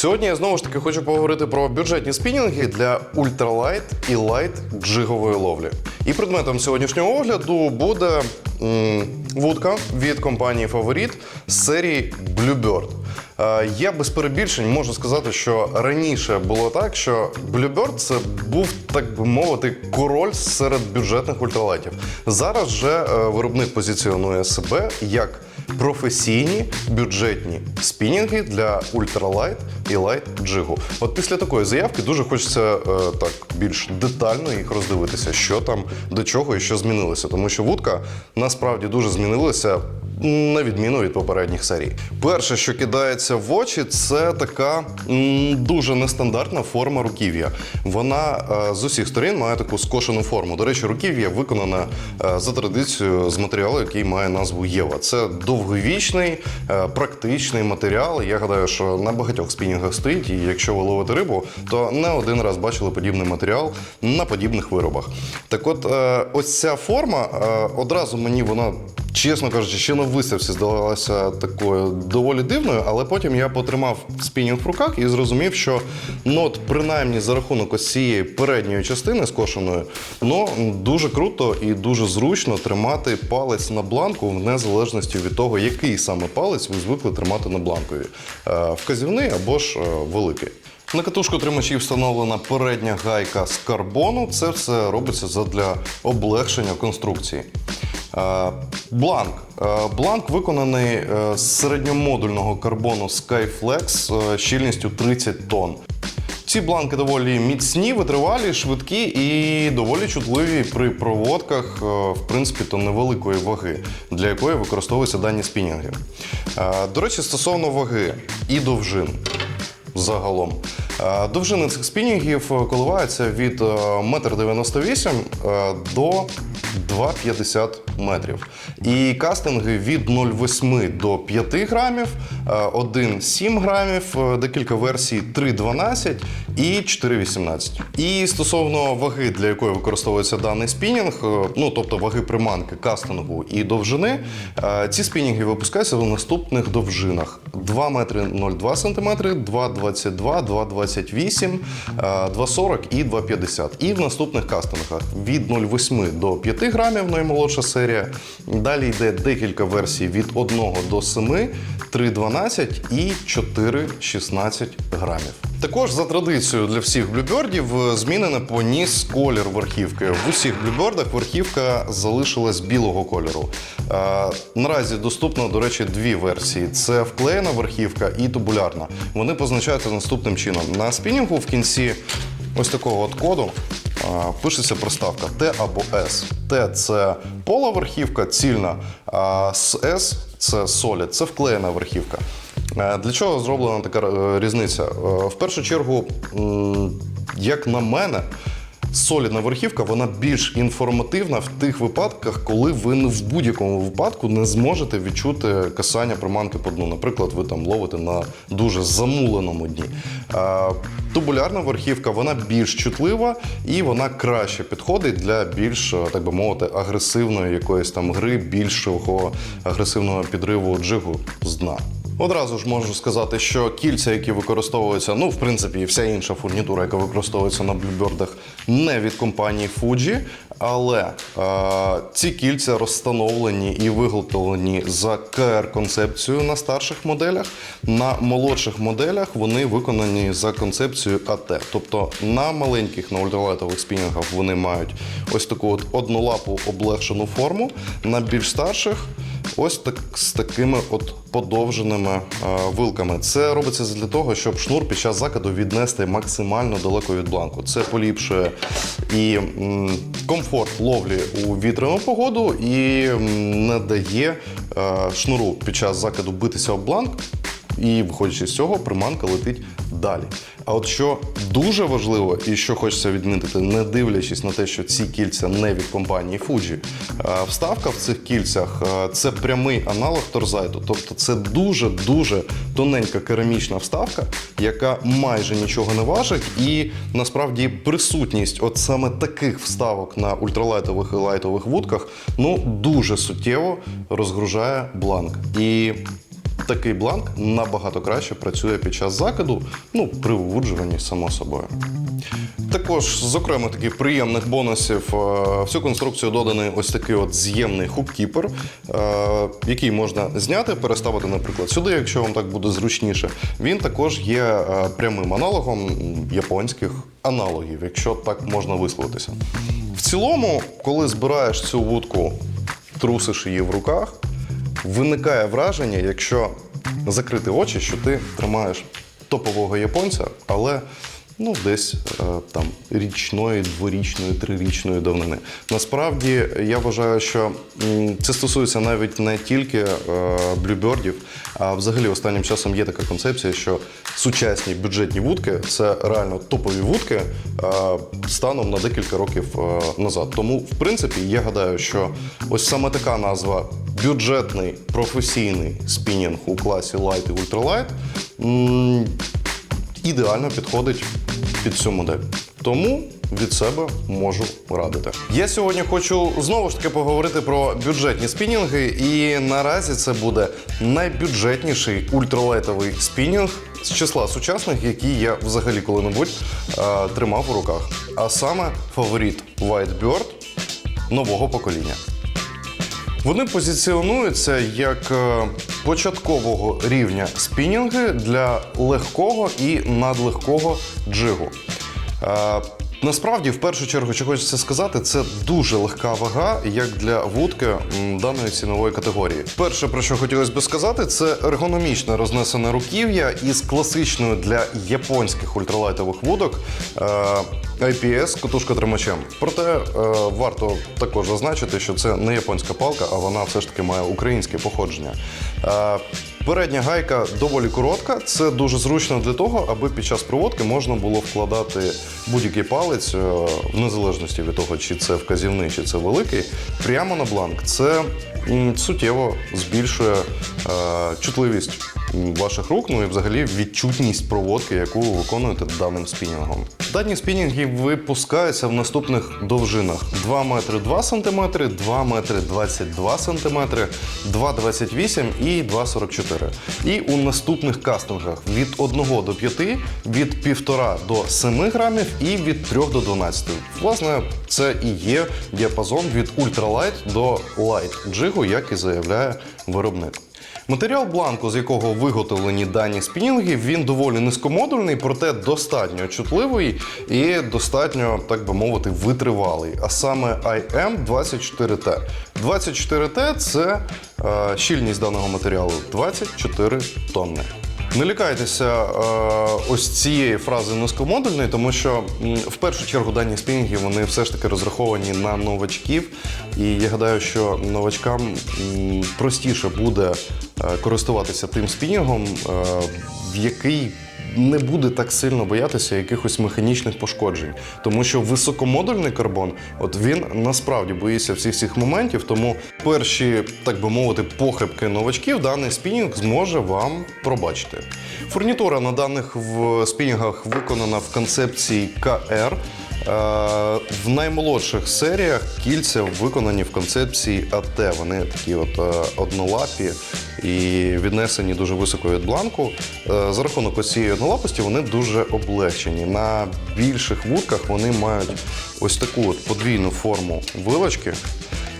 Сьогодні я знову ж таки хочу поговорити про бюджетні спінінги для ультралайт і лайт джигової ловлі. І предметом сьогоднішнього огляду буде м, вудка від компанії Фаворіт з серії Bluebird. Е, Я без перебільшень можу сказати, що раніше було так, що Bluebird це був, так би мовити, король серед бюджетних ультралайтів. Зараз же е, виробник позиціонує себе як професійні бюджетні спінінги для ультралайт і лайт джигу. От після такої заявки дуже хочеться е, так більш детально їх роздивитися, що там до чого і що змінилося. Тому що вудка насправді дуже змінилася. На відміну від попередніх серій. Перше, що кидається в очі, це така дуже нестандартна форма руків'я. Вона е, з усіх сторін має таку скошену форму. До речі, руків'я виконане е, за традицією з матеріалу, який має назву Єва. Це довговічний, е, практичний матеріал. Я гадаю, що на багатьох спінінгах стоїть, і якщо ви ловите рибу, то не один раз бачили подібний матеріал на подібних виробах. Так от, ось ця форма одразу мені вона. Чесно кажучи, ще на виставці здавалася такою доволі дивною, але потім я потримав спінінг в руках і зрозумів, що ну от принаймні за рахунок ось цієї передньої частини скошеної, ну дуже круто і дуже зручно тримати палець на бланку в незалежності від того, який саме палець ви звикли тримати на бланкові. Е, Вказівний або ж е, великий. На катушку тримачів встановлена передня гайка з карбону. Це все робиться задля облегшення конструкції. Е, Бланк. Е, Бланк виконаний е, з середньомодульного карбону Skyflex щільністю 30 тонн. Ці бланки доволі міцні, витривалі, швидкі і доволі чутливі при проводках, в принципі, то невеликої ваги, для якої використовуються дані спінінги. До речі, стосовно ваги і довжин загалом. Довжини цих спінінгів коливаються від е, 1,98 м до 2,50 метрів. І кастинги від 0,8 до 5 грамів, е, 1,7 грамів, е, декілька версій 3,12 і 4,18. І стосовно ваги, для якої використовується даний спінінг, е, ну тобто ваги приманки, кастингу і довжини, е, ці спінінги випускаються в наступних довжинах: 2 метри 0,2 см, 2,22, 2,28, е, 2,40 і 2,50. І в наступних кастингах від 0,8 до 5 грамів, наймолодша серія. Далі йде декілька версій від 1 до 7, 3,12 і 4,16 грамів. Також за традицією для всіх блюбердів е, змінено поніс колір верхівки. В усіх блюбердах верхівка залишилась білого кольору. Е, наразі доступно, до речі, дві версії: це вклеєна верхівка і тубулярна. Вони позначаються наступним чином. На спінінгу в кінці ось такого от коду а, пишеться приставка Т або С. Т це пола верхівка, цільна, а С це Solid, це вклеєна верхівка. Е, Для чого зроблена така е, різниця? Е, В першу чергу, як на мене, солідна верхівка вона більш інформативна в тих випадках, коли ви в будь-якому випадку не зможете відчути касання приманки по дну. Наприклад, ви там ловите на дуже замуленому дні. Тубулярна верхівка вона більш чутлива і вона краще підходить для більш, так би мовити, агресивної якоїсь там гри, більшого агресивного підриву джигу з дна. Одразу ж можу сказати, що кільця, які використовуються, ну в принципі, і вся інша фурнітура, яка використовується на блюбердах, не від компанії Fuji, але е, ці кільця розстановлені і виготовлені за КР-концепцією на старших моделях. На молодших моделях вони виконані за концепцією АТ. Тобто на маленьких, на ультралайтових спінінгах вони мають ось таку от однолапу облегшену форму. На більш старших ось так з такими от подовженими е, вилками. Це робиться для того, щоб шнур під час закиду віднести максимально далеко від бланку. Це поліпшує і комфорт ловлі у вітряну погоду і не дає е, шнуру під час закиду битися об бланк. І виходячи з цього, приманка летить далі. А от що дуже важливо і що хочеться відмітити, не дивлячись на те, що ці кільця не від компанії Fuji, вставка в цих кільцях це прямий аналог торзайту. Тобто це дуже-дуже тоненька керамічна вставка, яка майже нічого не важить, і насправді присутність от саме таких вставок на ультралайтових і лайтових вудках ну дуже суттєво розгружає бланк. І такий бланк набагато краще працює під час закиду, ну, при вивуджуванні, само собою. Також з окремо таких приємних бонусів е, в цю конструкцію доданий ось такий от з'ємний хуккіпер, е, який можна зняти, переставити, наприклад, сюди, якщо вам так буде зручніше. Він також є е, прямим аналогом японських аналогів, якщо так можна висловитися. В цілому, коли збираєш цю вудку, трусиш її в руках, виникає враження, якщо закрити очі, що ти тримаєш топового японця, але ну, десь е, там річної, дворічної, трирічної давнини. Насправді я вважаю, що це стосується навіть не тільки блюбердів, а взагалі останнім часом є така концепція, що сучасні бюджетні вудки це реально топові вудки е, станом на декілька років е, назад. Тому, в принципі, я гадаю, що ось саме така назва бюджетний професійний спінінг у класі Light і Ultralight ідеально підходить під цю модель. Тому від себе можу радити. Я сьогодні хочу знову ж таки поговорити про бюджетні спінінги, і наразі це буде найбюджетніший ультралайтовий спінінг з числа сучасних, які я взагалі коли-небудь е, тримав у руках. А саме фаворит Whitebird нового покоління. Вони позиціонуються як е, початкового рівня спінінги для легкого і надлегкого джигу. Е, Насправді, в першу чергу, що хочеться сказати, це дуже легка вага, як для вудки даної цінової категорії. Перше, про що хотілося б сказати, це ергономічне рознесене руків'я із класичною для японських ультралайтових вудок е, IPS катушка тримачем. Проте е, варто також зазначити, що це не японська палка, а вона все ж таки має українське походження. Передня гайка доволі коротка. Це дуже зручно для того, аби під час проводки можна було вкладати будь-який палець, е, в незалежності від того, чи це вказівний, чи це великий, прямо на бланк. Це суттєво збільшує е, чутливість ваших рук, ну і взагалі відчутність проводки, яку ви виконуєте даним спінінгом. Дані спінінги випускаються в наступних довжинах: 2 метри 2 сантиметри, 2 метри 22 сантиметри, 2,28 і 2,44. І у наступних кастингах від 1 до 5, від 1,5 до 7 грамів і від 3 до 12. Власне, це і є діапазон від ультралайт до лайт джигу, як і заявляє виробник. Матеріал бланку, з якого виготовлені дані спінінги, він доволі низькомодульний, проте достатньо чутливий і достатньо, так би мовити, витривалий. А саме IM24T. 24T – це е, щільність даного матеріалу 24 тонни. Не лякайтеся е, ось цієї фрази низькомодульної, тому що в першу чергу дані спінінги вони все ж таки розраховані на новачків. І я гадаю, що новачкам простіше буде е, користуватися тим спінінгом, е, в який не буде так сильно боятися якихось механічних пошкоджень, тому що високомодульний карбон, от він насправді боїться всіх цих моментів. Тому перші, так би мовити, похибки новачків даний спінінг зможе вам пробачити. Фурнітура на даних в спінінгах виконана в концепції КР. Е, В наймолодших серіях кільця виконані в концепції АТ. Вони такі от е, однолапі і віднесені дуже високо від бланку. Е, За рахунок ось цієї однолапості вони дуже облегчені. На більших вудках вони мають ось таку от подвійну форму вилочки.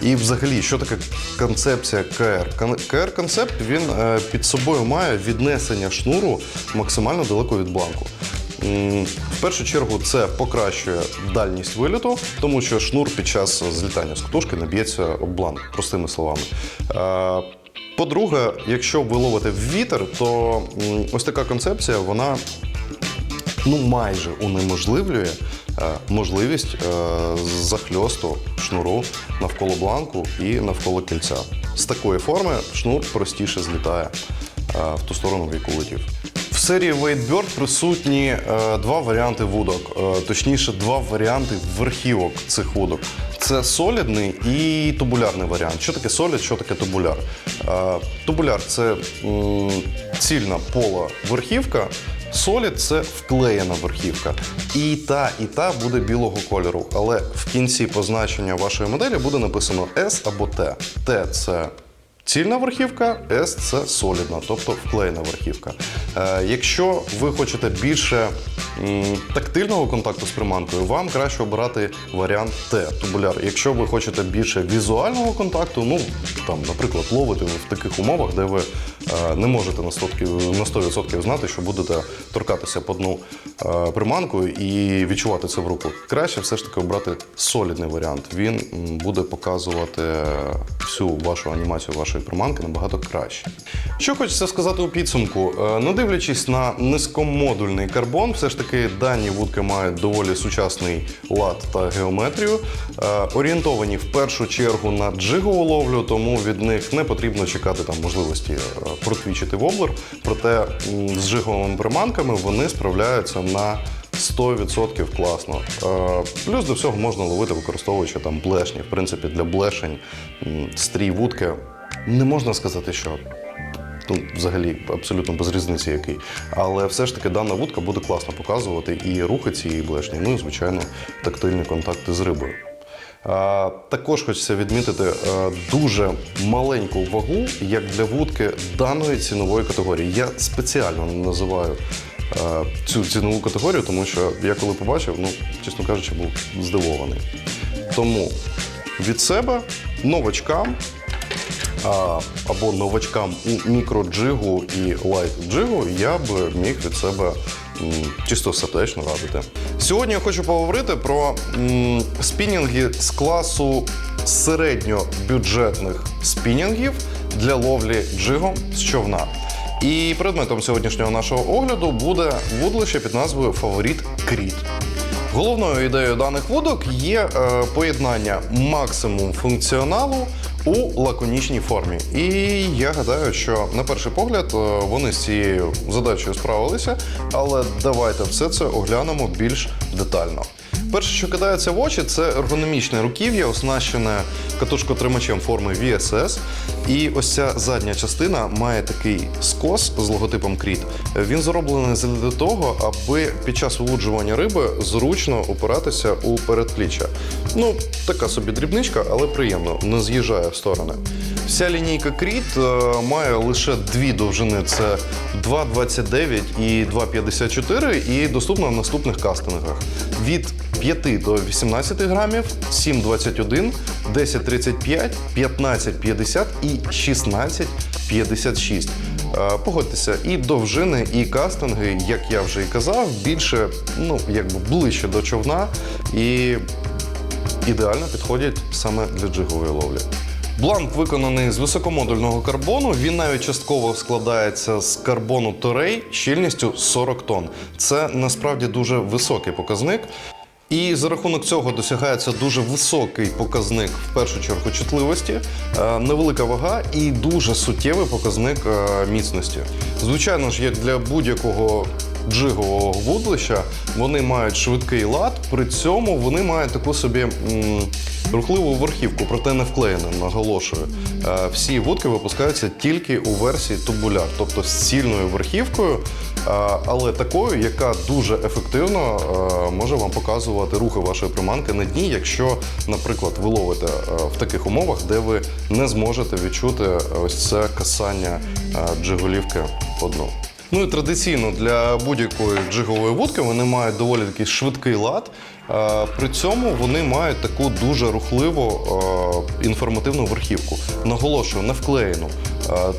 І взагалі, що таке концепція КР? КР концепт він під собою має віднесення шнуру максимально далеко від бланку. В першу чергу це покращує дальність виліту, тому що шнур під час злітання з катушки не б'ється об бланк, простими словами. Е, По-друге, якщо ви ловите вітер, то ось така концепція вона ну майже унеможливлює е, можливість е, захльосту шнуру навколо бланку і навколо кільця. З такої форми шнур простіше злітає в ту сторону, в яку летів. Серії Weightbird присутні е, два варіанти вудок, е, точніше, два варіанти верхівок цих вудок. Це солідний і тубулярний варіант. Що таке солід, що таке тубуляр? Е, тубуляр це цільна пола верхівка. Солід це вклеєна верхівка. І та, і та буде білого кольору. Але в кінці позначення вашої моделі буде написано S або T. T – це Цільна верхівка, S це солідна, тобто вклеєна верхівка. Е, якщо ви хочете більше тактильного контакту з приманкою, вам краще обирати варіант Т тубуляр. Якщо ви хочете більше візуального контакту, ну там, наприклад, ловити в таких умовах, де ви не можете на 100%, на 100% знати, що будете торкатися по дну е, приманкою і відчувати це в руку. Краще все ж таки обрати солідний варіант. Він буде показувати всю вашу анімацію вашої приманки набагато краще. Що хочеться сказати у підсумку, Е, не дивлячись на низькомодульний карбон, все ж таки дані вудки мають доволі сучасний лад та геометрію. Е, Орієнтовані в першу чергу на джигову ловлю, тому від них не потрібно чекати там можливості е, протвічити воблер. Проте з джиговими приманками вони справляються на 100% класно. Е, Плюс до всього можна ловити, використовуючи там блешні. В принципі, для блешень стрій вудки не можна сказати, що ну, взагалі абсолютно без різниці який. Але все ж таки дана вудка буде класно показувати і рухи цієї блешні, ну і звичайно тактильні контакти з рибою. Також хочеться відмітити е, дуже маленьку вагу, як для вудки даної цінової категорії. Я спеціально не називаю е, цю цінову категорію, тому що я коли побачив, ну, чесно кажучи, був здивований. Тому від себе новачкам або новачкам у мікроджигу і лайт-джигу я б міг від себе чисто сердечно радити. Сьогодні я хочу поговорити про спінінги з класу середньобюджетних спінінгів для ловлі джигом з човна. І предметом сьогоднішнього нашого огляду буде вудлище під назвою Фаворіт Кріт. Головною ідеєю даних вудок є е, поєднання максимум функціоналу у лаконічній формі. І я гадаю, що на перший погляд е, вони з цією задачею справилися, але давайте все це оглянемо більш детально. Перше, що кидається в очі, це ергономічне руків'я, оснащене катушкотримачем форми VSS. І ось ця задня частина має такий скос з логотипом Кріт. Він зроблений для того, аби під час вилуджування риби зручно опиратися у передпліччя. Ну, така собі дрібничка, але приємно, не з'їжджає в сторони. Вся лінійка Кріт е, має лише дві довжини: це 2,29 і 2,54, і доступна в наступних кастингах. Від 5 до 18 грамів, 7,21, 10,35, 15,50 і 16,56. Е, Погодьтеся, і довжини, і кастинги, як я вже і казав, більше, ну, якби ближче до човна і ідеально підходять саме для джигової ловлі. Бланк виконаний з високомодульного карбону. Він навіть частково складається з карбону Торей щільністю 40 тонн. Це насправді дуже високий показник. І за рахунок цього досягається дуже високий показник в першу чергу чутливості, е, невелика вага і дуже суттєвий показник е, міцності. Звичайно ж, як для будь-якого джигового вудлища, вони мають швидкий лад, при цьому вони мають таку собі рухливу верхівку, проте не вклеєну, наголошую. Е, Всі вудки випускаються тільки у версії тубуляр, тобто з цільною верхівкою, але такою, яка дуже ефективно е, може вам показувати рухи вашої приманки на дні, якщо, наприклад, ви ловите е, в таких умовах, де ви не зможете відчути ось це касання е, джиголівки по. Ну і традиційно для будь-якої джигової вудки вони мають доволі такий швидкий лад. При цьому вони мають таку дуже рухливу інформативну верхівку. Наголошую, не вклеєну,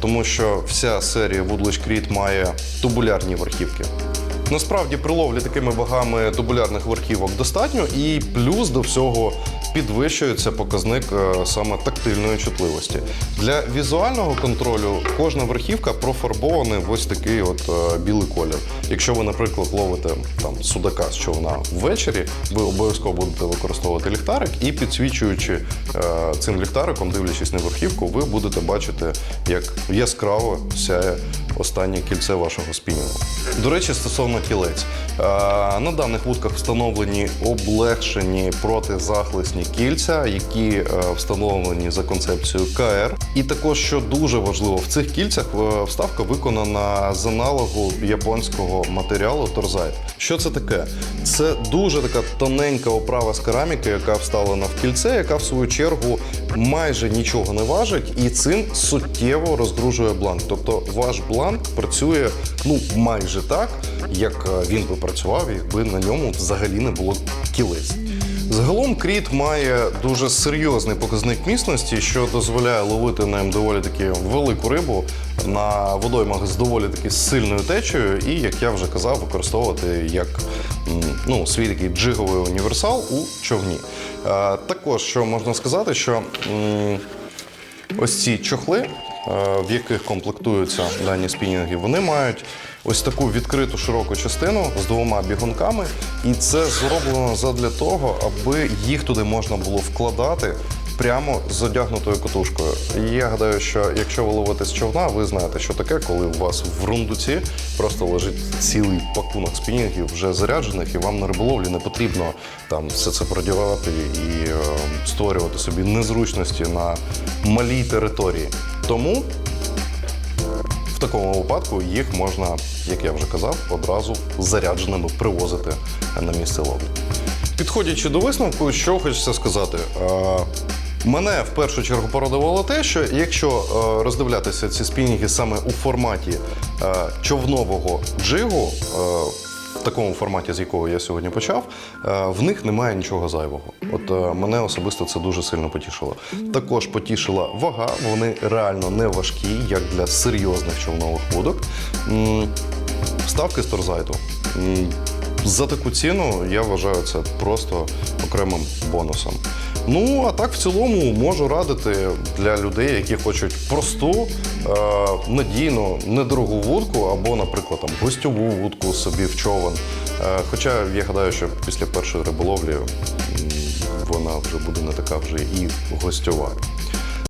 тому що вся серія Woodlitch Creed має тубулярні верхівки. Насправді при ловлі такими вагами тубулярних верхівок достатньо, і плюс до всього підвищується показник е, саме тактильної чутливості. Для візуального контролю кожна верхівка профарбована в ось такий от е, білий колір. Якщо ви, наприклад, ловите там судака з човна ввечері, ви обов'язково будете використовувати ліхтарик і підсвічуючи е, цим ліхтариком, дивлячись на верхівку, ви будете бачити, як яскраво сяє останнє кільце вашого спінінгу. До речі, стосовно кілець. Е, На даних вудках встановлені облегшені протизахисні кільця, які е, встановлені за концепцією КР. І також, що дуже важливо, в цих кільцях е, вставка виконана з аналогу японського матеріалу торзайт. Що це таке? Це дуже така тоненька оправа з кераміки, яка вставлена в кільце, яка в свою чергу майже нічого не важить і цим суттєво роздружує бланк. Тобто ваш бланк працює ну майже так, як він би працював, якби на ньому взагалі не було кілець. Загалом кріт має дуже серйозний показник міцності, що дозволяє ловити ним доволі таки велику рибу на водоймах з доволі таки сильною течею, і як я вже казав, використовувати як ну, свій такий джиговий універсал у човні. Також що можна сказати, що Ось ці чохли, в яких комплектуються дані спінінги, вони мають ось таку відкриту широку частину з двома бігунками, і це зроблено задля того, аби їх туди можна було вкладати. Прямо з одягнутою катушкою. І я гадаю, що якщо ви ловите з човна, ви знаєте, що таке, коли у вас в рундуці просто лежить цілий пакунок спінінгів вже заряджених, і вам на риболовлі не потрібно там все це продівати і е, створювати собі незручності на малій території. Тому в такому випадку їх можна, як я вже казав, одразу зарядженими привозити на місце ловлі. Підходячи до висновку, що хочеться сказати. Е, Мене в першу чергу порадувало те, що якщо е, роздивлятися ці спінінги саме у форматі е, човнового джигу, такому форматі, з якого я сьогодні почав, е, в них немає нічого зайвого. От е, мене особисто це дуже сильно потішило. Також потішила вага, вони реально не важкі, як для серйозних човнових будок. Ставки з торзайту. За таку ціну я вважаю це просто окремим бонусом. Ну а так в цілому можу радити для людей, які хочуть просту, е, надійну, недорогу вудку або, наприклад, там гостьову вудку собі в човен. Е, хоча я гадаю, що після першої риболовлі вона вже буде не така вже і гостьова.